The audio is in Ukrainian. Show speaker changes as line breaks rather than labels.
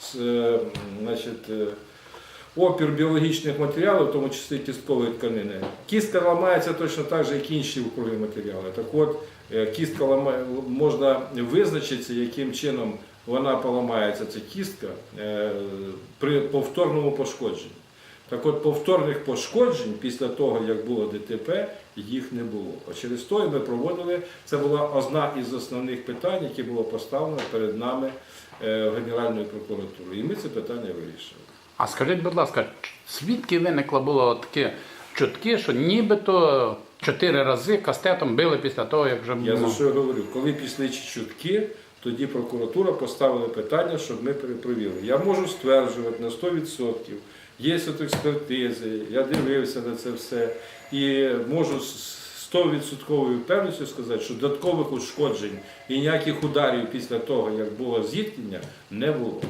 з, е, значить, е, опір біологічних матеріалів, в тому числі кісткової тканини. Кістка ламається точно так же, як і інші округлі матеріали. Так от, е, кістка ламає, можна визначитися, яким чином вона поламається, ця кістка, при повторному пошкодженні. Так от повторних пошкоджень після того, як було ДТП, їх не було. А через то і ми проводили, це була одна із основних питань, які було поставлено перед нами е, Генеральною прокуратурою. І ми це питання вирішили.
А скажіть, будь ласка, звідки виникло було таке чутки, що нібито чотири рази кастетом били після того, як вже
Я
ну,
за що й говорю, коли пішли чутки, тоді прокуратура поставила питання, щоб ми перепровірили. Я можу стверджувати на 100%, є от експертизи, я дивився на це все і можу з 100% впевненістю сказати, що додаткових ушкоджень і ніяких ударів після того, як було зіткнення, не було.